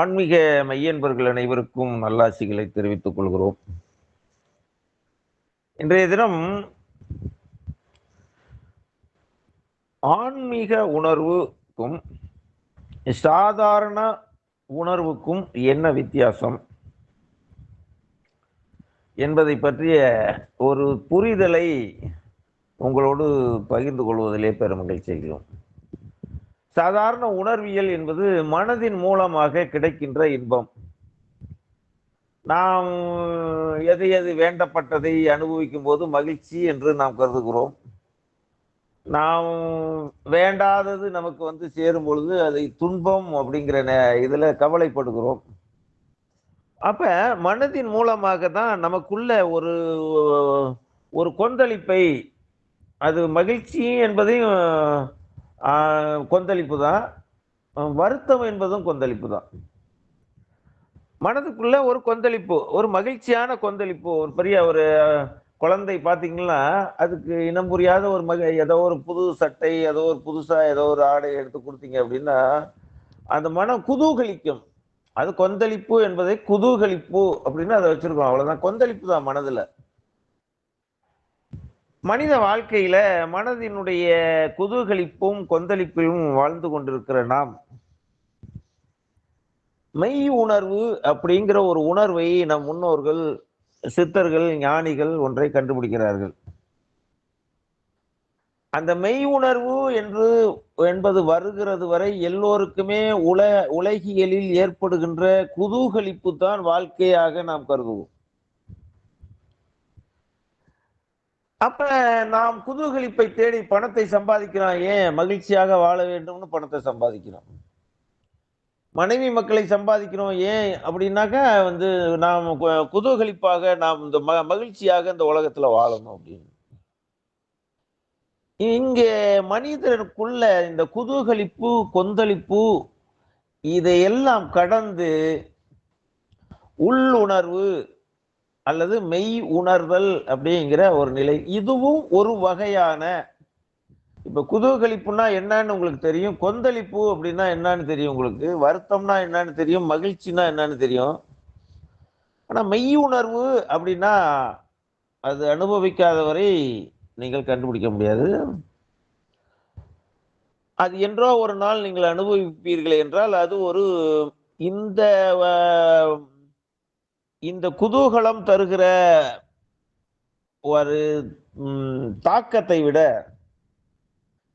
ஆன்மீக மையன்பர்கள் அனைவருக்கும் நல்லாசிகளை தெரிவித்துக் கொள்கிறோம். இன்றைய தினம் ஆன்மீக உணர்வுக்கும் சாதாரண உணர்வுக்கும் என்ன வித்தியாசம் என்பதை பற்றிய ஒரு புரிதலை உங்களோடு பகிர்ந்து கொள்வதிலே பெருமகிழ்ச்சி செய்கிறோம் சாதாரண உணர்வியல் என்பது மனதின் மூலமாக கிடைக்கின்ற இன்பம். நாம் எது எது வேண்டப்பட்டதை அனுபவிக்கும் போது மகிழ்ச்சி என்று நாம் கருதுகிறோம். நாம் வேண்டாதது நமக்கு வந்து சேரும் பொழுது அதை துன்பம் அப்படிங்கிற நே- கவலைப்படுகிறோம். அப்போ மனதின் மூலமாக தான் நமக்குள்ள ஒரு ஒரு கொந்தளிப்பை அது மகிழ்ச்சி என்பதையும் கொந்தளிப்பு தான் வருத்தம் என்பதும் கொந்தளிப்பு தான் மனதுக்குள்ள ஒரு கொந்தளிப்பு ஒரு மகிழ்ச்சியான கொந்தளிப்பு ஒரு பெரிய ஒரு குழந்தை பார்த்தீங்கன்னா அதுக்கு இனம் புரியாத ஒரு மக ஏதோ ஒரு புது சட்டை ஏதோ ஒரு புதுசாக ஏதோ ஒரு ஆடை எடுத்து கொடுத்தீங்க அப்படின்னா அந்த மனம் குதூகலிக்கும். அது கொந்தளிப்பு என்பதை குதூகலிப்பு அப்படின்னு அதை வச்சுருக்கோம். அவ்வளோதான் கொந்தளிப்பு தான் மனதில். மனித வாழ்க்கையில மனதினுடைய குதூகலிப்பும் கொந்தளிப்பிலும் வாழ்ந்து கொண்டிருக்கிற நாம் மெய் உணர்வு அப்படிங்கிற ஒரு உணர்வை நம் முன்னோர்கள் சித்தர்கள் ஞானிகள் ஒன்றை கண்டுபிடிக்கிறார்கள். அந்த மெய் உணர்வு என்று என்பது வருகிறது வரை எல்லோருக்குமே உல உலகியலில் ஏற்படுகின்ற குதூகலிப்பு தான் வாழ்க்கையாக நாம் கருதுவோம். அப்ப நாம் குதூகலிப்பை தேடி பணத்தை சம்பாதிக்கிறோம் ஏன் மகிழ்ச்சியாக வாழ வேண்டும்னு பணத்தை சம்பாதிக்கிறோம்? மனைவி மக்களை சம்பாதிக்கிறோம் ஏன் அப்படின்னாக்கா வந்து நாம் கு- குதூகலிப்பாக நாம் இந்த ம மகிழ்ச்சியாக இந்த உலகத்துல வாழணும் அப்படின்னு. இங்கே மனிதனுக்குள்ள இந்த குதூகலிப்பு கொந்தளிப்பு இதையெல்லாம் கடந்து உள்ளுணர்வு அல்லது மெய் உணர்தல் அப்படிங்கிற ஒரு நிலை. இதுவும் ஒரு வகையான இப்ப குதூகலிப்புனா என்னன்னு உங்களுக்கு தெரியும் கொந்தளிப்பு அப்படின்னா என்னன்னு தெரியும் உங்களுக்கு வருத்தம்னா என்னன்னு தெரியும் மகிழ்ச்சினா என்னன்னு தெரியும். ஆனா மெய் உணர்வு அப்படின்னா அது அனுபவிக்காதவரை நீங்கள் கண்டுபிடிக்க முடியாது. அது என்றோ ஒரு நாள் நீங்கள் அனுபவிப்பீர்கள் என்றால் அது ஒரு இந்த இந்த குதூகலம் தருகிற ஒரு தாக்கத்தை விட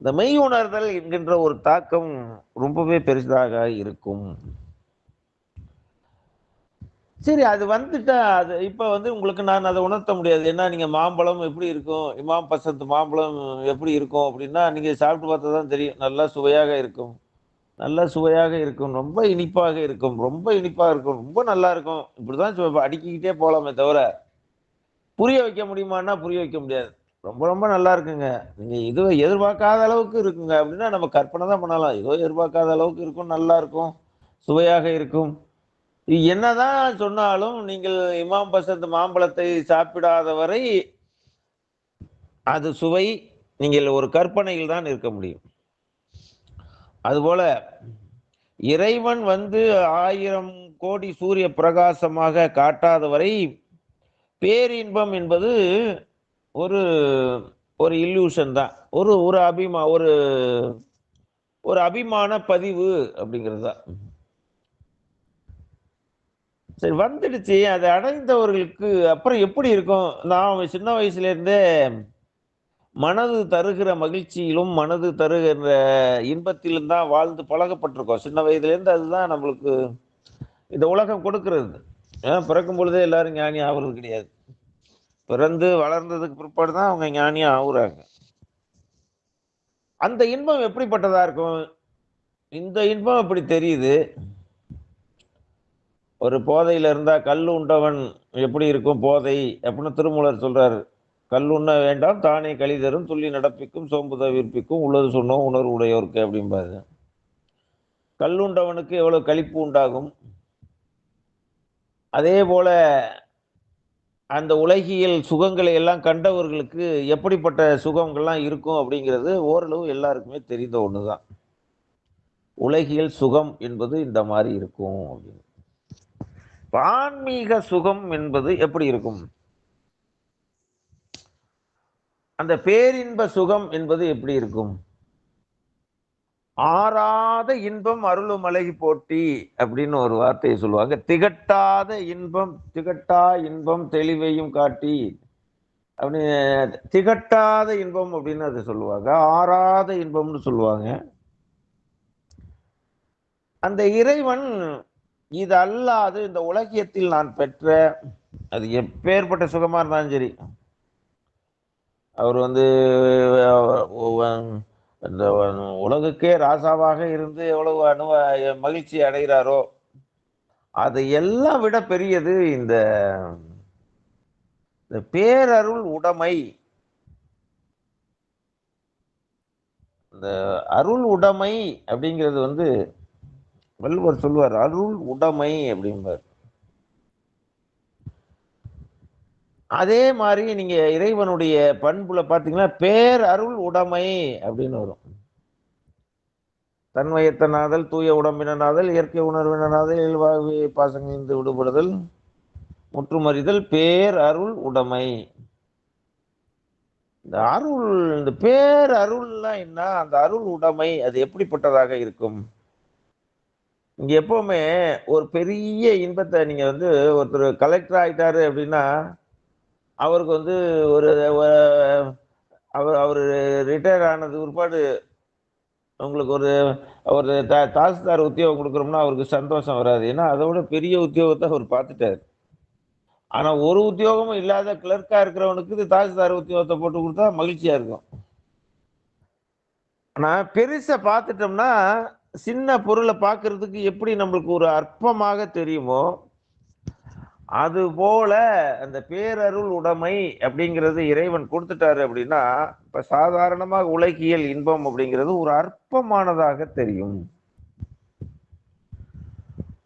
இந்த மெய் உணர்தல் என்கின்ற ஒரு தாக்கம் ரொம்பவே பெரிதாக இருக்கும். சரி அது வந்துட்டா அது இப்போ வந்து உங்களுக்கு நான் அதை உணர்த்த முடியாது. ஏன்னா நீங்கள் மாம்பழம் எப்படி இருக்கும்? இமாம் பசந்த் மாம்பழம் எப்படி இருக்கும்? அப்படின்னா நீங்கள் சாப்பிட்டு பார்த்தா தான் தெரியும். நல்லா சுவையாக இருக்கும். நல்லா சுவையாக இருக்கும் ரொம்ப இனிப்பாக இருக்கும் ரொம்ப இனிப்பாக இருக்கும் ரொம்ப நல்லா இருக்கும். இப்படிதான் சொ- அடுக்கிக்கிட்டே போகலாமே தவிர புரிய வைக்க முடியுமான்னா புரிய வைக்க முடியாது. ரொம்ப ரொம்ப நல்லா இருக்குங்க. நீங்கள் இது எதிர்பார்க்காத அளவுக்கு இருக்குங்க. அப்படின்னா நம்ம கற்பனை தான் பண்ணலாம். ஏதோ எதிர்பார்க்காத அளவுக்கு இருக்கும் நல்லா இருக்கும் சுவையாக இருக்கும். என்னதான் சொன்னாலும் நீங்கள் இமாம் பசந்த் மாம்பழத்தை சாப்பிடாத வரை அது சுவை நீங்கள் ஒரு கற்பனையில் தான் இருக்க முடியும். அதுபோல இறைவன் வந்து ஆயிரம் கோடி சூரிய பிரகாசமாக காட்டாத வரை பேரின்பம் என்பது ஒரு ஒரு இல்யூஷன் தான். ஒரு ஒரு அபிமா ஒரு ஒரு அபிமான பதிவு அப்படிங்கிறது தான். சரி வந்துடுச்சு. அதை அடைந்தவர்களுக்கு அப்புறம் எப்படி இருக்கும்? நான் சின்ன வயசுல இருந்தே மனது தருகிற மகிழ்ச்சியிலும் மனது தருகிற இன்பத்திலும் தான் வாழ்ந்து பழகப்பட்டிருக்கோம். சின்ன வயதுலேருந்து அதுதான் நம்மளுக்கு இந்த உலகம் கொடுக்கறது. பிறக்கும் பொழுதே எல்லாரும் ஞானி ஆகுறது கிடையாது. பிறந்து வளர்ந்ததுக்கு பிற்பாடு தான் அவங்க ஞானியாக ஆகுறாங்க அந்த இன்பம் எப்படிப்பட்டதா இருக்கும்? இந்த இன்பம் இப்படி தெரியுது? ஒரு போதையில் இருந்தால் கல் உண்டவன் எப்படி இருக்கும்? போதை அப்படின்னு திருமூலர் சொல்கிறாரு கல் உண்ண வேண்டாம் தானே கழி தரும் துள்ளி நடப்பிக்கும் சோம்பு தவிர்ப்பிக்கும் உள்ளது சொன்னோம் உணர்வு உடையோருக்கு அப்படிம்பாரு. கல்லுண்டவனுக்கு எவ்வளோ கழிப்பு உண்டாகும்? அதே போல அந்த உலகியல் சுகங்களை எல்லாம் கண்டவர்களுக்கு எப்படிப்பட்ட சுகங்கள்லாம் இருக்கும் அப்படிங்கிறது ஓரளவு எல்லாருக்குமே தெரிந்த ஒண்ணுதான். உலகியல் சுகம் என்பது இந்த மாதிரி இருக்கும் அப்படின்னு. ஆன்மீக சுகம் என்பது எப்படி இருக்கும்? அந்த பேரின்ப சுகம் என்பது எப்படி இருக்கும்? ஆறாத இன்பம் அருளும் அழகி போட்டி அப்படின்னு ஒரு வார்த்தையை சொல்லுவாங்க. திகட்டாத இன்பம் திகட்டா இன்பம் தெளிவையும் காட்டி அப்படின்னு திகட்டாத இன்பம் அப்படின்னு அதை சொல்லுவாங்க. ஆறாத இன்பம்னு சொல்லுவாங்க. அந்த இறைவன் இது அல்லாது இந்த உலகியத்தில் நான் பெற்ற அது எப்பேற்பட்ட சுகமாக இருந்தாலும் சரி அவர் வந்து இந்த உலகுக்கே ராசாவாக இருந்து எவ்வளவு அனுவ மகிழ்ச்சி அடைகிறாரோ அதை எல்லாம் விட பெரியது இந்த இந்த பேரருள் உடைமை. இந்த அருள் உடைமை அப்படிங்கிறது வந்து வள்ளுவர் சொல்லுவார் அருள் உடைமை அப்படிம்பார். அதே மாதிரி நீங்க இறைவனுடைய பண்புல பாத்தீங்கன்னா பேர் அருள் உடைமை அப்படின்னு வரும். தன்மயத்தனாதல் தூய உடம்பினாதல் இயற்கை உணர்வினாதல் இயல்பாகவே பாசங்களிலிருந்து விடுபடுதல் முற்றுமறிதல் பேர் அருள் உடைமை. இந்த அருள் இந்த பேர் அருள்லாம் என்ன? அந்த அருள் உடைமை அது எப்படிப்பட்டதாக இருக்கும்? இங்க எப்பவுமே ஒரு பெரிய இன்பத்தை நீங்க வந்து ஒருத்தர் கலெக்டர் ஆயிட்டாரு அப்படின்னா அவருக்கு வந்து ஒரு அவர் அவர் ரிட்டையர் ஆனது பிற்பாடு உங்களுக்கு ஒரு ஒரு தா தாசில்தார் உத்தியோகம் கொடுக்குறோம்னா அவருக்கு சந்தோஷம் வராது. ஏன்னா அதை விட பெரிய உத்தியோகத்தை அவர் பார்த்துட்டாரு. ஆனால் ஒரு உத்தியோகமும் இல்லாத கிளர்க்காக இருக்கிறவனுக்கு இது தாசில்தார் உத்தியோகத்தை போட்டு கொடுத்தா மகிழ்ச்சியாக இருக்கும். ஆனால் பெருசை பார்த்துட்டோம்னா சின்ன பொருளை பார்க்கறதுக்கு எப்படி நம்மளுக்கு ஒரு அற்பமாக தெரியுமோ அது போல அந்த பேரருள் உடைமை அப்படிங்கிறது இறைவன் கொடுத்துட்டாரு அப்படின்னா இப்ப சாதாரணமாக உலகியல் இன்பம் அப்படிங்கிறது ஒரு அற்பமானதாக தெரியும்.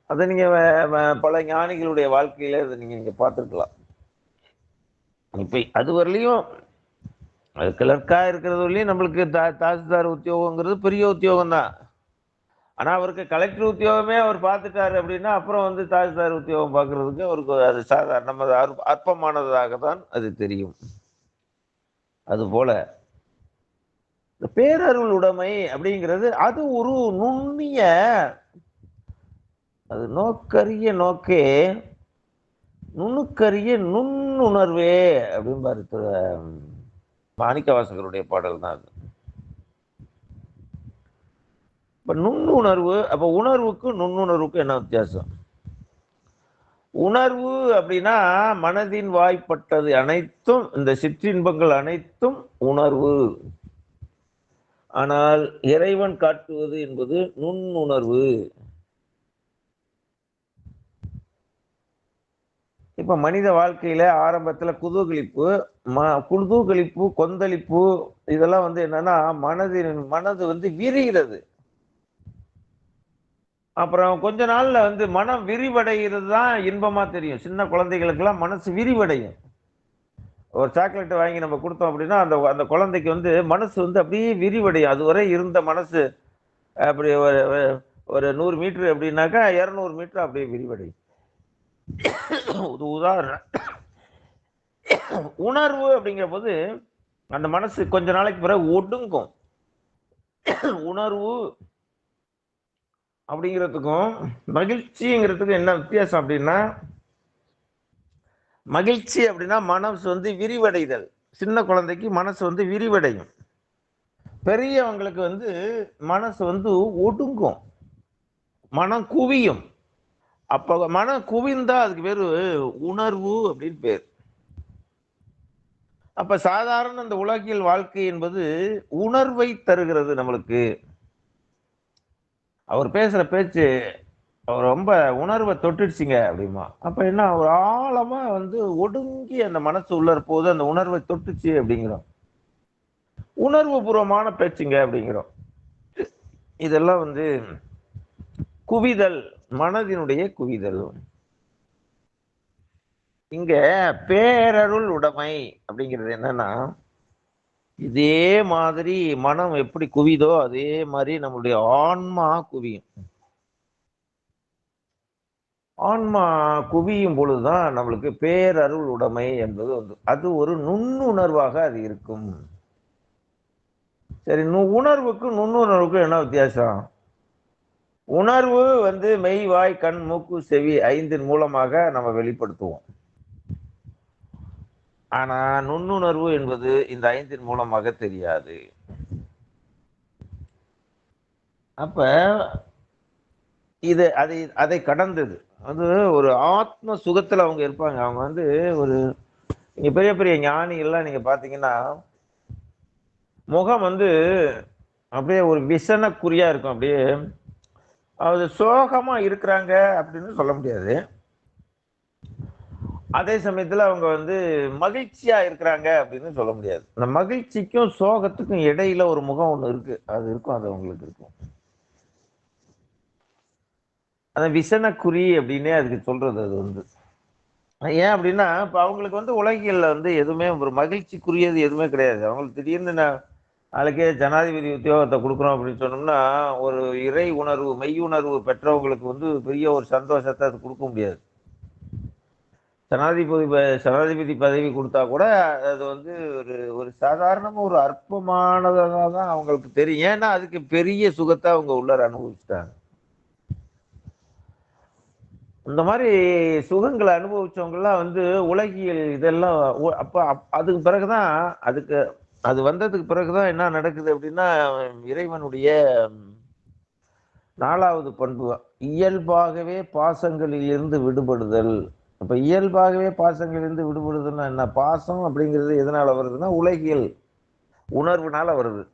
அதை நீங்க வ- பல ஞானிகளுடைய வாழ்க்கையில அதை நீங்க இங்க பார்த்துருக்கலாம். இப்ப அது வரலையும் அது கிளர்க்கா இருக்கிறது வரலையும் நம்மளுக்கு தா தாசில்தார் உத்தியோகங்கிறது பெரிய உத்தியோகம் தான் ஆனா அவருக்கு கலெக்டர் உத்தியோகமே அவர் பார்த்துட்டாரு அப்படின்னா அப்புறம் வந்து தாசில்தார் உத்தியோகம் பார்க்கறதுக்கு அவருக்கு அது சாதாரண நம்ம அற்பமானதாக தான் அது தெரியும். அதுபோல இந்த பேரருள் உடைமை அப்படிங்கிறது அது ஒரு நுண்ணிய அது நோக்கரிய நோக்கே நுணுக்கரிய நுண்ணுணர்வே அப்படின்பாரு திரு மாணிக்க வாசகருடைய பாடல் தான் அது. இப்ப நுண்ணுணர்வு அப்ப உணர்வுக்கும் நுண்ணுணர்வுக்கும் என்ன வித்தியாசம்? உணர்வு அப்படின்னா மனதின் வாய்ப்பட்டது அனைத்தும் இந்த சிற்றின்பங்கள் அனைத்தும் உணர்வு. ஆனால் இறைவன் காட்டுவது என்பது நுண்ணுணர்வு. இப்ப மனித வாழ்க்கையில ஆரம்பத்தில் குதூகலிப்பு ம குதூகலிப்பு கொந்தளிப்பு இதெல்லாம் வந்து என்னன்னா மனதின் மனது வந்து விரிகிறது. அப்புறம் கொஞ்ச நாள்ல வந்து மனம் விரிவடைகிறது தான் இன்பமா தெரியும். சின்ன குழந்தைகளுக்கெல்லாம் மனசு விரிவடையும். ஒரு சாக்லேட் வாங்கி நம்ம கொடுத்தோம் அப்படின்னா அந்த அந்த குழந்தைக்கு வந்து மனசு வந்து அப்படியே விரிவடையும். அதுவரை இருந்த மனசு அப்படி ஒரு ஒரு- நூறு மீட்ரு அப்படின்னாக்கா இரநூறு மீட்ரு அப்படியே விரிவடையும். ஒரு உதாரணம். உணர்வு அப்படிங்கிற போது அந்த மனசு கொஞ்ச நாளைக்கு பிறகு ஒடுங்கும். உணர்வு அப்படிங்கிறதுக்கும் மகிழ்ச்சிங்கிறதுக்கும் என்ன வித்தியாசம் அப்படின்னா மகிழ்ச்சி அப்படின்னா மனசு வந்து விரிவடைதல். சின்ன குழந்தைக்கு மனசு வந்து விரிவடையும். பெரியவங்களுக்கு வந்து மனசு வந்து ஒடுங்கும். மனம் குவியும். அப்போ மனம் குவிந்தா அதுக்கு பேர் உணர்வு அப்படின்னு பேர். அப்ப சாதாரண இந்த உலகியல் வாழ்க்கை என்பது உணர்வை தருகிறது நம்மளுக்கு. அவர் பேசுற பேச்சு அவர் ரொம்ப உணர்வை தொட்டுடுச்சிங்க அப்படிமா. அப்ப என்ன ஒரு ஆழமா வந்து ஒடுங்கி அந்த மனசு உள்ள போது அந்த உணர்வை தொட்டுச்சு அப்படிங்கிறோம். உணர்வு பூர்வமான பேச்சுங்க அப்படிங்கிறோம். இதெல்லாம் வந்து குவிதல் மனதினுடைய குவிதல். இங்க பேரருள் உடைமை அப்படிங்கிறது என்னன்னா இதே மாதிரி மனம் எப்படி குவிதோ அதே மாதிரி நம்மளுடைய ஆன்மா குவியும். ஆன்மா குவியும் பொழுதுதான் நம்மளுக்கு பேரருள் உடைமை என்பது வந்து அது ஒரு நுண்ணுணர்வாக அது இருக்கும். சரி நு- உணர்வுக்கும் நுண்ணுணர்வுக்கும் என்ன வித்தியாசம்? உணர்வு வந்து மெய் வாய் கண் மூக்கு செவி ஐந்தின் மூலமாக நம்ம வெளிப்படுத்துவோம். ஆனா நுண்ணுணர்வு என்பது இந்த ஐந்தின் மூலமாக தெரியாது. அப்ப இது அதை அதை கடந்தது. அது ஒரு ஆத்ம சுகத்துல அவங்க இருப்பாங்க. அவங்க வந்து ஒரு நீங்க பெரிய பெரிய ஞானிகள்லாம் நீங்க பாத்தீங்கன்னா முகம் வந்து அப்படியே ஒரு விசனக்குறியா இருக்கும். அப்படியே அது சோகமா இருக்கிறாங்க அப்படின்னு சொல்ல முடியாது. அதே சமயத்துல அவங்க வந்து மகிழ்ச்சியா இருக்கிறாங்க அப்படின்னு சொல்ல முடியாது. இந்த மகிழ்ச்சிக்கும் சோகத்துக்கும் இடையில ஒரு முகம் ஒண்ணு இருக்கு. அது இருக்கும் அது அவங்களுக்கு இருக்கும். அந்த விசனக்குறி அப்படின்னே அதுக்கு சொல்றது அது வந்து. ஏன் அப்படின்னா இப்ப அவங்களுக்கு வந்து உலகியல்ல வந்து எதுவுமே ஒரு மகிழ்ச்சிக்குரியது எதுவுமே கிடையாது. அவங்களுக்கு திடீர்னு நான் நாளைக்கே ஜனாதிபதி உத்தியோகத்தை கொடுக்குறோம் அப்படின்னு சொன்னோம்னா ஒரு இறை உணர்வு மெய் உணர்வு பெற்றவங்களுக்கு வந்து பெரிய ஒரு சந்தோஷத்தை அது கொடுக்க முடியாது. ஜனாதிபதி ப- ஜனாதிபதி பதவி கொடுத்தா கூட அது வந்து ஒரு ஒரு சாதாரணமாக ஒரு அற்பமானதாக தான் அவங்களுக்கு தெரியும். ஏன்னா அதுக்கு பெரிய சுகத்தை அவங்க உள்ளார அனுபவிச்சிட்டாங்க. இந்த மாதிரி சுகங்களை அனுபவிச்சவங்கெல்லாம் வந்து உலகியல் இதெல்லாம் அப்போ அப்- அதுக்கு பிறகுதான் அதுக்கு அது வந்ததுக்கு பிறகுதான் என்ன நடக்குது அப்படின்னா இறைவனுடைய நாலாவது பண்பு இயல்பாகவே பாசங்களில் இருந்து விடுபடுதல். அப்ப இயல்பாகவே பாசங்களிலிருந்து விடுபடுதுன்னா என்ன? பாசம் அப்படிங்கிறது எதனால வருதுன்னா உலகியல் உணர்வுனால வருது.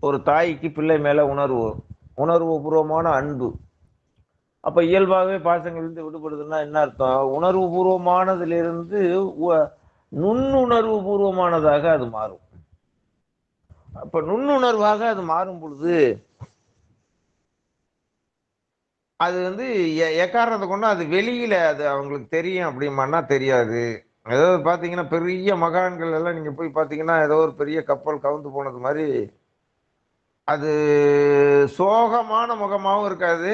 ஒரு தாய்க்கு பிள்ளை மேல உணர்வு உணர்வு பூர்வமான அன்பு. அப்ப இயல்பாகவே பாசங்களிலிருந்து விடுபடுதுன்னா என்ன அர்த்தம்? உணர்வு பூர்வமானதிலிருந்து உ- நுண்ணுணர்வு பூர்வமானதாக அது மாறும். அப்ப நுண்ணுணர்வாக அது மாறும் பொழுது அது வந்து எ- எக்காரணத்தை கொண்டு அது வெளியில அது அவங்களுக்கு தெரியும் அப்படிமானா தெரியாது. ஏதாவது பார்த்தீங்கன்னா பெரிய மகான்கள் எல்லாம் நீங்க போய் பார்த்தீங்கன்னா ஏதோ ஒரு பெரிய கப்பல் கவுந்து போனது மாதிரி அது சோகமான முகமாகவும் இருக்காது.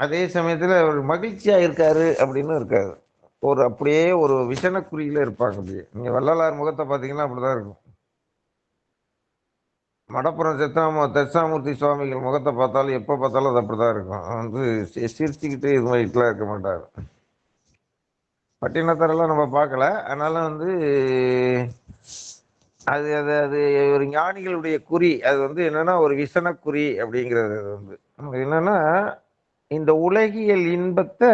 அதே சமயத்தில் அவர் மகிழ்ச்சியாக இருக்காரு அப்படின்னு இருக்காது. ஒரு அப்படியே ஒரு விஷனக்குறியில் இருப்பாங்க அப்படியே. நீங்கள் வள்ளலார் முகத்தை பார்த்தீங்கன்னா அப்படி தான் இருக்கும். மடப்புறம் செத்தாம தட்சாமூர்த்தி சுவாமிகள் முகத்தை பார்த்தாலும் எப்போ பார்த்தாலும் அது அப்படிதான் இருக்கும். வந்து சி- சிரிச்சுக்கிட்டு இது மாதிரிலாம் இருக்க மாட்டார். பட்டினத்தாரெல்லாம் நம்ம பார்க்கல. அதனால வந்து அது அது அது ஒரு ஞானிகளுடைய குறி. அது வந்து என்னன்னா ஒரு விசனக்குறி அப்படிங்கிறது அது வந்து. என்னன்னா இந்த உலகியல் இன்பத்தை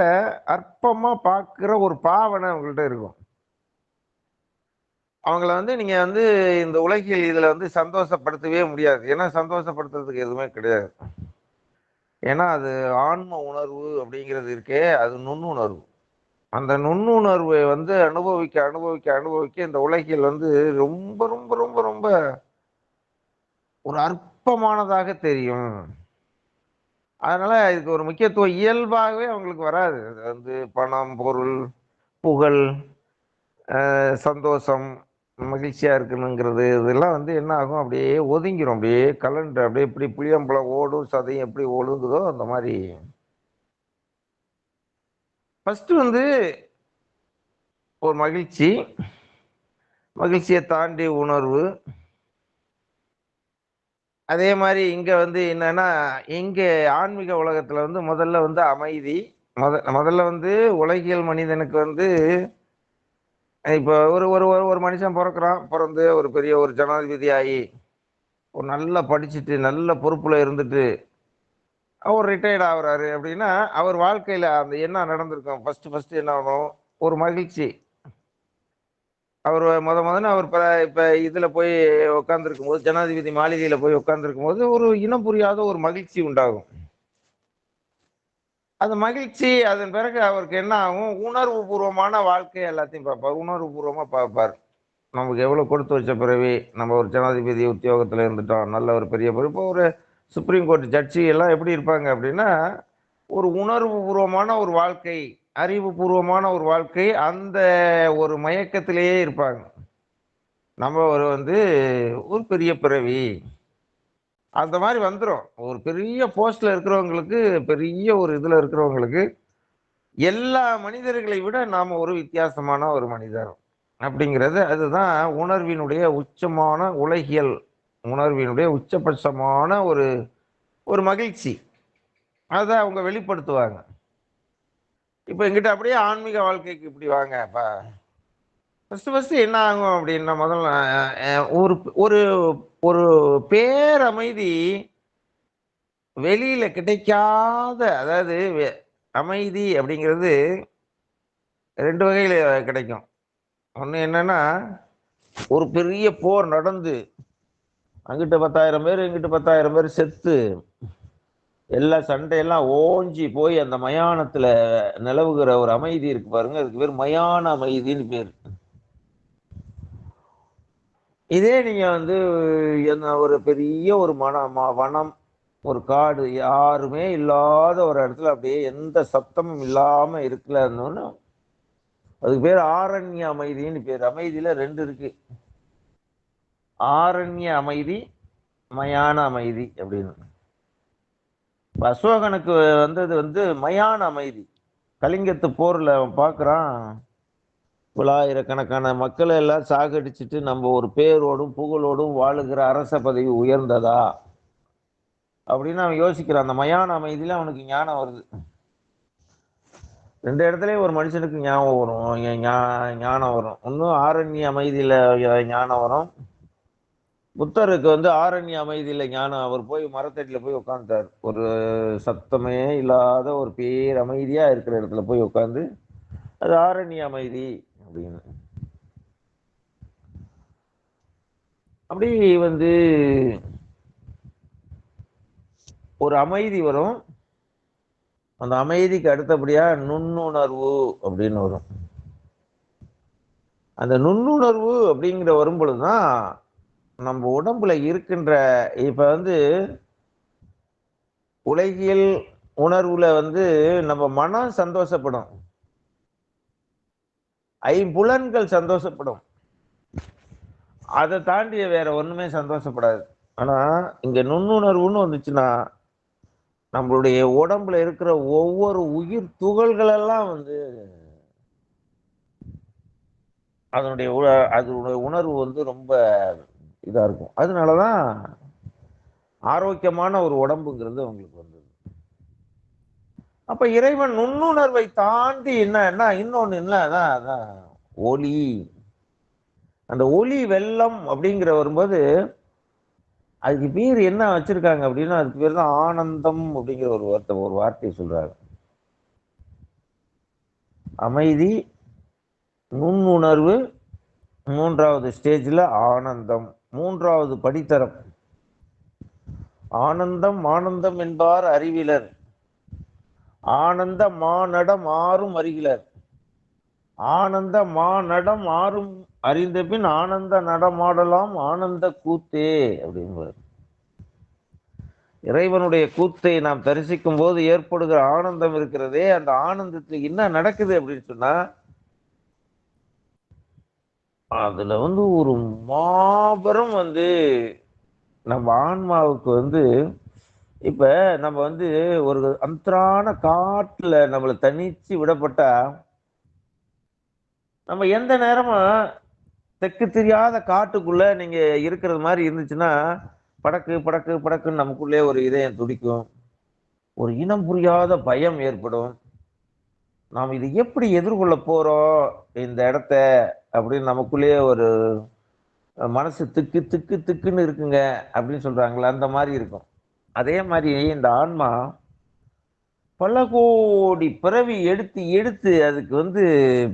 அற்பமா பார்க்குற ஒரு பாவனை அவங்கள்ட்ட இருக்கும். அவங்கள வந்து நீங்கள் வந்து இந்த உலகில் இதில் வந்து சந்தோஷப்படுத்தவே முடியாது. ஏன்னா சந்தோஷப்படுத்துறதுக்கு எதுவுமே கிடையாது. ஏன்னா அது ஆன்ம உணர்வு அப்படிங்கிறது இருக்கே அது நுண்ணுணர்வு. அந்த நுண்ணுணர்வை வந்து அனுபவிக்க அனுபவிக்க அனுபவிக்க இந்த உலகில் வந்து ரொம்ப ரொம்ப ரொம்ப ரொம்ப ஒரு அற்பமானதாக தெரியும். அதனால இதுக்கு ஒரு முக்கியத்துவம் இயல்பாகவே அவங்களுக்கு வராது. அது வந்து பணம் பொருள் புகழ் சந்தோஷம் மகிழ்ச்சியாக இருக்கணுங்கிறது இதெல்லாம் வந்து என்ன ஆகும்? அப்படியே ஒதுங்கிடும் அப்படியே கலண்டு அப்படியே இப்படி புளியம்பழம் ஓடும் சதையும் எப்படி ஒழுங்குதோ அந்த மாதிரி. ஃபஸ்ட்டு வந்து ஒரு மகிழ்ச்சி. மகிழ்ச்சியை தாண்டி உணர்வு. அதே மாதிரி இங்கே வந்து என்னன்னா இங்கே ஆன்மீக உலகத்தில் வந்து முதல்ல வந்து அமைதி. முத முதல்ல வந்து உலகியல் மனிதனுக்கு வந்து இப்போ ஒரு ஒரு ஒரு ஒரு மனுஷன் பிறக்கிறான் பிறந்து ஒரு பெரிய ஒரு ஜனாதிபதி ஆகி ஒரு நல்லா படிச்சுட்டு நல்ல பொறுப்பில் இருந்துட்டு அவர் ரிட்டையர்ட் ஆகுறாரு அப்படின்னா அவர் வாழ்க்கையில் அந்த என்ன நடந்திருக்கும்? ஃபஸ்ட்டு ஃபஸ்ட்டு என்ன ஆகும்? ஒரு மகிழ்ச்சி. அவர் முத முதன்னு அவர் இப்போ இப்போ இதில் போய் உட்காந்துருக்கும் போது ஜனாதிபதி மாளிகையில் போய் உட்காந்துருக்கும் போது ஒரு இனம் புரியாத ஒரு மகிழ்ச்சி உண்டாகும். அந்த மகிழ்ச்சி அதன் பிறகு அவருக்கு என்ன ஆகும்? உணர்வு பூர்வமான வாழ்க்கை எல்லாத்தையும் பார்ப்பார். உணர்வு பூர்வமாக பார்ப்பார். நமக்கு எவ்வளோ கொடுத்து வச்ச பிறவி? நம்ம ஒரு ஜனாதிபதி உத்தியோகத்தில் இருந்துட்டோம். நல்ல ஒரு பெரிய பொறுப்பு ஒரு சுப்ரீம் கோர்ட் ஜட்ஜி எல்லாம் எப்படி இருப்பாங்க அப்படின்னா ஒரு உணர்வு பூர்வமான ஒரு வாழ்க்கை அறிவு பூர்வமான ஒரு வாழ்க்கை அந்த ஒரு மயக்கத்திலேயே இருப்பாங்க. நம்ம ஒரு வந்து ஒரு பெரிய பிறவி. அந்த மாதிரி வந்துடும் ஒரு பெரிய போஸ்ட்ல இருக்கிறவங்களுக்கு பெரிய ஒரு இதுல இருக்கிறவங்களுக்கு எல்லா மனிதர்களை விட நாம ஒரு வித்தியாசமான ஒரு மனிதர் அப்படிங்கிறது அதுதான் உணர்வினுடைய உச்சமான உலகியல் உணர்வினுடைய உச்சபட்சமான ஒரு ஒரு மகிழ்ச்சி. அதை அவங்க வெளிப்படுத்துவாங்க. இப்போ எங்கிட்ட அப்படியே ஆன்மீக வாழ்க்கைக்கு இப்படி வாங்க இப்போ ஃபஸ்ட்டு ஃபஸ்ட்டு என்ன ஆகும் அப்படின்னா முதல்ல ஒரு ஒரு ஒரு பேரமைதி வெளியில் கிடைக்காத அதாவது அமைதி அப்படிங்கிறது ரெண்டு வகையில் கிடைக்கும். ஒன்று என்னென்னா ஒரு பெரிய போர் நடந்து அங்கிட்ட பத்தாயிரம் பேர் இங்கிட்ட பத்தாயிரம் பேர் செத்து எல்லா சண்டையெல்லாம் ஓஞ்சி போய் அந்த மயானத்தில் நிலவுகிற ஒரு அமைதி இருக்கு பாருங்க. அதுக்கு பேர் மயான அமைதின்னு பேர். இதே நீங்கள் வந்து என்ன ஒரு பெரிய ஒரு மன ம- வனம் ஒரு காடு யாருமே இல்லாத ஒரு இடத்துல அப்படியே எந்த சத்தமும் இல்லாமல் இருக்கலன்னு அதுக்கு பேர் ஆரண்ய அமைதின்னு பேர். அமைதியில் ரெண்டு இருக்கு. ஆரண்ய அமைதி மயான அமைதி அப்படின்னு. அசோகனுக்கு வந்தது வந்து மயான அமைதி. கலிங்கத்து போரில் அவன் பார்க்குறான் பலாயிரக்கணக்கான மக்களை எல்லாம் சாகடிச்சிட்டு நம்ம ஒரு பேரோடும் புகழோடும் வாழுகிற அரச பதவி உயர்ந்ததா? அப்படின்னு அவன் யோசிக்கிறான். அந்த மயான அமைதியில் அவனுக்கு ஞானம் வருது. ரெண்டு இடத்துலையும் ஒரு மனுஷனுக்கு ஞாபகம் வரும். ஞானம் வரும். ஒன்றும் ஆரண்ய அமைதியில் ஞானம் வரும். புத்தருக்கு வந்து ஆரண்ய அமைதியில் ஞானம். அவர் போய் மரத்தடியில் போய் உட்காந்துட்டார் ஒரு சத்தமே இல்லாத ஒரு பேர் அமைதியாக இருக்கிற இடத்துல போய் உட்காந்து அது ஆரண்ய அமைதி. அப்படின்னு. அப்படி வந்து ஒரு அமைதி வரும். அந்த அமைதிக்கு அடுத்தபடியா நுண்ணுணர்வு அப்படின்னு வரும். அந்த நுண்ணுணர்வு அப்படிங்கிற வரும் பொழுதுதான் நம்ம உடம்புல இருக்கின்ற இப்ப வந்து உலகியல் உணர்வுல வந்து நம்ம மனம் சந்தோஷப்படும். ஐம்புலன்கள் சந்தோஷப்படும். அதை தாண்டி வேற ஒண்ணுமே சந்தோஷப்படாது. ஆனா இங்க நுண்ணுணர்வுன்னு வந்துச்சுன்னா நம்மளுடைய உடம்புல இருக்கிற ஒவ்வொரு உயிர் துகள்களெல்லாம் வந்து அதனுடைய உ- அதனுடைய உணர்வு வந்து ரொம்ப இதாக இருக்கும். அதனால தான் ஆரோக்கியமான ஒரு உடம்புங்கிறது அவங்களுக்கு வந்து அப்ப இறைவன் நுண்ணுணர்வை தாண்டி என்ன என்ன இன்னொன்னு என்ன அதான் அதான். ஒளி. அந்த ஒளி வெள்ளம் அப்படிங்கிற வரும்போது அதுக்கு பேர் என்ன வச்சிருக்காங்க அப்படின்னா அதுக்கு பேர் தான் ஆனந்தம் அப்படிங்கிற ஒரு வார்த்தை ஒரு வார்த்தையை சொல்றாங்க. அமைதி நுண்ணுணர்வு மூன்றாவது ஸ்டேஜில் ஆனந்தம் மூன்றாவது படித்தரம். ஆனந்தம் ஆனந்தம் என்பார் அறிவிலர். ஆனந்த மானடம் ஆறும் அறிகிலர் ஆனந்த மானடம் ஆறும் அறிந்த பின் ஆனந்த நடமாடலாம் ஆனந்த கூத்தே அப்படின்பார். இறைவனுடைய கூத்தை நாம் தரிசிக்கும் போது ஏற்படுகிற ஆனந்தம் இருக்கிறதே அந்த ஆனந்தத்தில் என்ன நடக்குது அப்படின்னு சொன்னா அதுல வந்து ஒரு மாபெரும் வந்து நம்ம ஆன்மாவுக்கு வந்து இப்ப நம்ம வந்து ஒரு அந்தரான காட்டுல நம்மளை தனிச்சு விடப்பட்டா நம்ம எந்த நேரமும் தெக்கு தெரியாத காட்டுக்குள்ள நீங்க இருக்கிறது மாதிரி இருந்துச்சுன்னா படக்கு படக்கு படக்குன்னு நமக்குள்ளே ஒரு இதயம் துடிக்கும். ஒரு இனம் புரியாத பயம் ஏற்படும். நாம் இது எப்படி எதிர்கொள்ள போறோம் இந்த இடத்த அப்படின்னு நமக்குள்ளேயே ஒரு மனசு திக்கு திக்கு திக்குன்னு இருக்குங்க அப்படின்னு சொல்றாங்களே அந்த மாதிரி இருக்கும். அதே மாதிரி இந்த ஆன்மா பல கோடி பிறவி எடுத்து எடுத்து அதுக்கு வந்து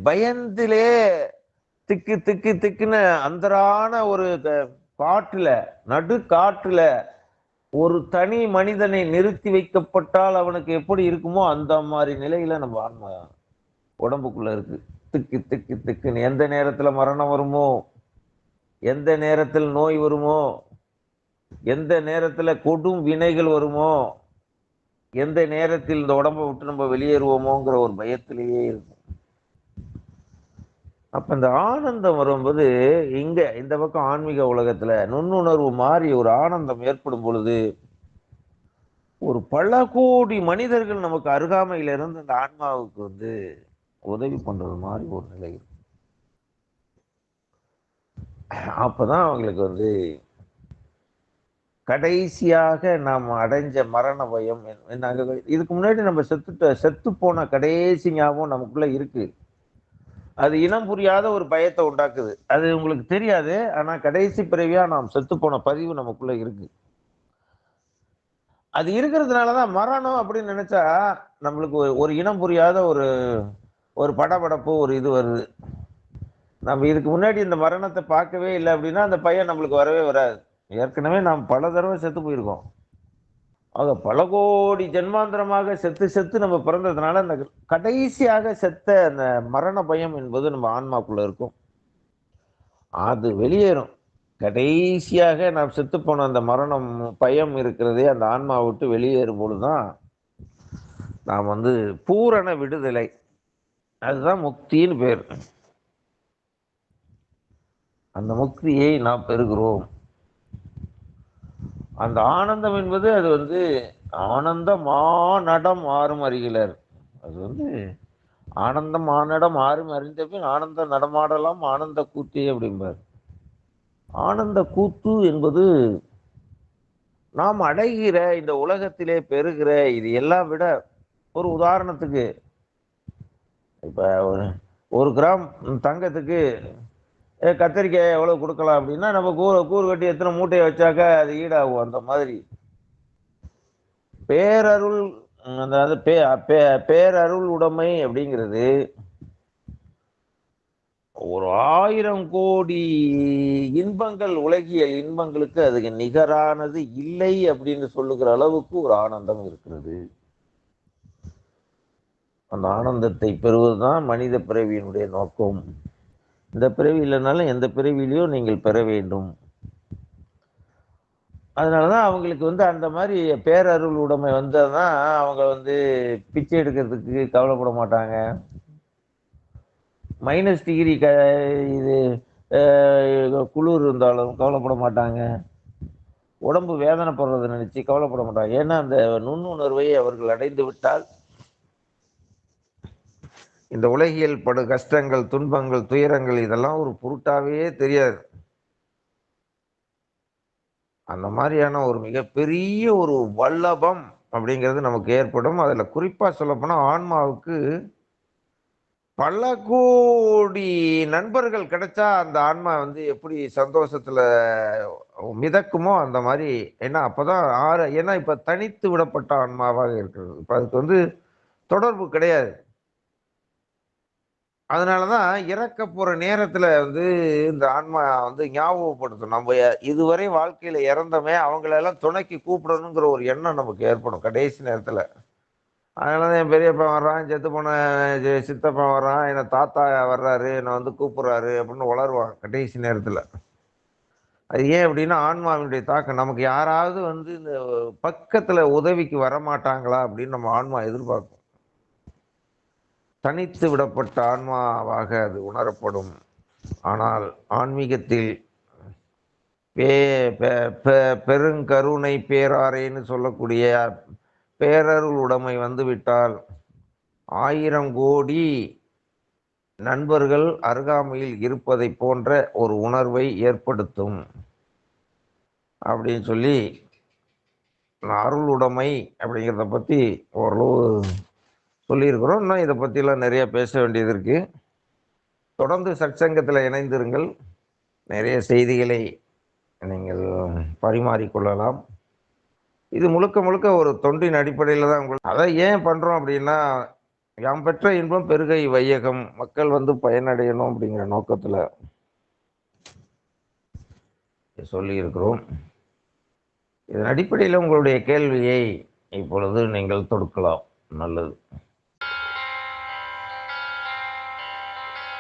பயந்திலே திக்கு திக்கு திக்குன்னு அந்தரான ஒரு காட்டுல நடு காட்டுல ஒரு தனி மனிதனை நிறுத்தி வைக்கப்பட்டால் அவனுக்கு எப்படி இருக்குமோ அந்த மாதிரி நிலையில நம்ம ஆன்மா உடம்புக்குள்ள இருக்கு. திக்கு திக்கு திக்குன்னு எந்த நேரத்துல மரணம் வருமோ எந்த நேரத்தில் நோய் வருமோ எந்த நேரத்துல கொடும் வினைகள் வருமோ எந்த நேரத்தில் இந்த உடம்பை விட்டு நம்ம வெளியேறுவோமோங்கிற ஒரு பயத்திலேயே இருக்கும் அப்ப இந்த ஆனந்தம் வரும்போது இங்க இந்த பக்கம் ஆன்மீக உலகத்துல நுண்ணுணர்வு மாறி ஒரு ஆனந்தம் ஏற்படும் பொழுது ஒரு பல கோடி மனிதர்கள் நமக்கு அருகாமையில இருந்து இந்த ஆன்மாவுக்கு வந்து உதவி பண்றது மாதிரி ஒரு நிலை இருக்கும் அப்பதான் அவங்களுக்கு வந்து கடைசியாக நாம் அடைஞ்ச மரண பயம் என்ன- இதுக்கு முன்னாடி நம்ம செத்துட்ட செத்து போன கடைசி ஞாபகம் நமக்குள்ளே இருக்குது அது இனம் புரியாத ஒரு பயத்தை உண்டாக்குது. அது உங்களுக்கு தெரியாது ஆனால் கடைசி பிறவியாக நாம் செத்து போன பதிவு நமக்குள்ளே இருக்குது அது இருக்கிறதுனால தான் மரணம் அப்படின்னு நினச்சா நம்மளுக்கு ஒரு- ஒரு இனம் புரியாத ஒரு ஒரு படபடப்பு ஒரு இது வருது. நம்ம இதுக்கு முன்னாடி இந்த மரணத்தை பார்க்கவே இல்லை அப்படின்னா அந்த பையன் நம்மளுக்கு வரவே வராது. ஏற்கனவே நாம் பல தடவை செத்து போயிருக்கோம். ஆக பல கோடி ஜென்மாந்திரமாக செத்து செத்து நம்ம பிறந்ததுனால அந்த கடைசியாக செத்த அந்த மரண பயம் என்பது நம்ம ஆன்மாக்குள்ள இருக்கும். அது வெளியேறும். கடைசியாக நாம் செத்து போன அந்த மரணம் பயம் இருக்கிறதே அந்த ஆன்மா விட்டு வெளியேறும் பொழுதுதான் நாம் வந்து பூரண விடுதலை. அதுதான் முக்தின்னு பேர். அந்த முக்தியை நாம் பெறுகிறோம். அந்த ஆனந்தம் என்பது அது வந்து ஆனந்த மாநடம் ஆறும் அறிகிலர் அது வந்து ஆனந்த மானடம் ஆறும் அறிந்த பின் ஆனந்த நடமாடலாம் ஆனந்த கூத்தே அப்படிம்பார். ஆனந்த கூத்து என்பது நாம் அடைகிற இந்த உலகத்திலே பெறுகிற இது எல்லாம் விட ஒரு உதாரணத்துக்கு. இப்போ ஒரு ஒரு கிராம் தங்கத்துக்கு கத்திரிக்காய் எவ்வளோ கொடுக்கலாம் அப்படின்னா நம்ம கூறு கூறு கட்டி எத்தனை மூட்டையை வச்சாக்கா அது ஈடாகும் அந்த மாதிரி. பேரருள் அதாவது பே பே- பேரருள் உடைமை அப்படிங்கிறது ஒரு ஆயிரம் கோடி இன்பங்கள் உலகியல் இன்பங்களுக்கு அதுக்கு நிகரானது இல்லை அப்படின்னு சொல்லுகிற அளவுக்கு ஒரு ஆனந்தம் இருக்கிறது. அந்த ஆனந்தத்தை பெறுவதுதான் மனித பிறவியினுடைய நோக்கம். இந்த பிறவி இல்லைனாலும் எந்த பிறவிலையும் நீங்கள் பெற வேண்டும். அதனாலதான் அவங்களுக்கு வந்து அந்த மாதிரி பேரருள் உடைமை வந்தால் தான் அவங்க வந்து பிச்சை எடுக்கிறதுக்கு கவலைப்பட மாட்டாங்க. மைனஸ் டிகிரி க இது குளிர் இருந்தாலும் கவலைப்பட மாட்டாங்க. உடம்பு வேதனைப்படுறதை நினச்சி கவலைப்பட மாட்டாங்க. ஏன்னா அந்த நுண்ணுணர்வை அவர்கள் அடைந்து விட்டால் இந்த உலகியல் படு கஷ்டங்கள் துன்பங்கள் துயரங்கள் இதெல்லாம் ஒரு பொருட்டாவே தெரியாது. அந்த மாதிரியான ஒரு மிகப்பெரிய ஒரு வல்லபம் அப்படிங்கிறது நமக்கு ஏற்படும். அதில் குறிப்பாக சொல்லப்போனால் ஆன்மாவுக்கு பல கோடி நண்பர்கள் கிடைச்சா அந்த ஆன்மா வந்து எப்படி சந்தோஷத்தில் மிதக்குமோ அந்த மாதிரி ஏன்னா அப்போ தான் ஆறு ஏன்னா இப்போ தனித்து விடப்பட்ட ஆன்மாவாக இருக்கிறது. இப்போ அதுக்கு வந்து தொடர்பு கிடையாது. அதனாலதான் இறக்க போகிற நேரத்தில் வந்து இந்த ஆன்மா வந்து ஞாபகப்படுத்தும். நம்ம இதுவரை வாழ்க்கையில் இறந்தோமே அவங்களெல்லாம் துணைக்கு கூப்பிடணுங்கிற ஒரு எண்ணம் நமக்கு ஏற்படும் கடைசி நேரத்தில். அதனால தான் என் பெரியப்பன் வர்றான் செத்து போன சித்தப்பன் வர்றான் என்னை தாத்தா வர்றாரு என்னை வந்து கூப்பிட்றாரு அப்படின்னு வளருவான் கடைசி நேரத்தில். அது ஏன் அப்படின்னா ஆன்மாவினுடைய தாக்கம். நமக்கு யாராவது வந்து இந்த பக்கத்தில் உதவிக்கு வர மாட்டாங்களா அப்படின்னு நம்ம ஆன்மா எதிர்பார்க்கும். தனித்து விடப்பட்ட ஆன்மாவாக அது உணரப்படும். ஆனால் ஆன்மீகத்தில் பே பெ- பெ- பெருங்கருணை பேராரேன்னு சொல்லக்கூடிய பேரருள் உடைமை வந்துவிட்டால் ஆயிரம் கோடி நண்பர்கள் அருகாமையில் இருப்பதை போன்ற ஒரு உணர்வை ஏற்படுத்தும். அப்படின்னு சொல்லி நான் அருள் உடைமை அப்படிங்கிறத பற்றி ஓரளவு சொல்லியிருக்கிறோம். இன்னும் இதை பற்றிலாம் நிறையா பேச வேண்டியது இருக்குது தொடர்ந்து சற்சங்கத்தில் இணைந்திருங்கள். நிறைய செய்திகளை நீங்கள் பரிமாறிக்கொள்ளலாம். இது முழுக்க முழுக்க ஒரு தொண்டின் அடிப்படையில் தான் உங்களுக்கு அதை ஏன் பண்ணுறோம் அப்படின்னா யாம் பெற்ற இன்பம் பெருகை வையகம் மக்கள் வந்து பயனடையணும் அப்படிங்கிற நோக்கத்தில் சொல்லியிருக்கிறோம். இதன் அடிப்படையில் உங்களுடைய கேள்வியை இப்பொழுது நீங்கள் தொடுக்கலாம். நல்லது.